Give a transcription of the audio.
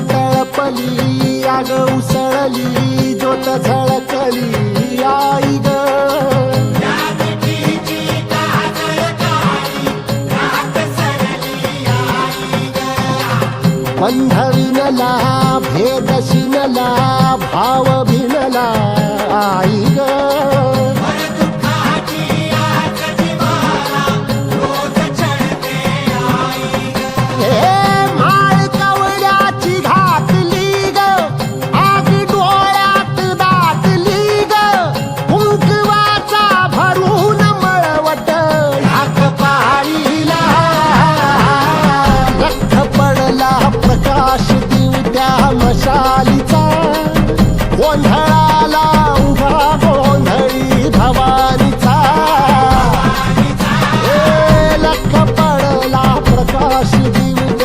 तळपली आग उसळली ज्योत झळकली आई ग. विनला भेद शिनला भाव भिनला आई ग. वैभवशालीचा गोंधळाला उभा गोंधळी भवानीचा. लख पडला प्रकाश दिवसा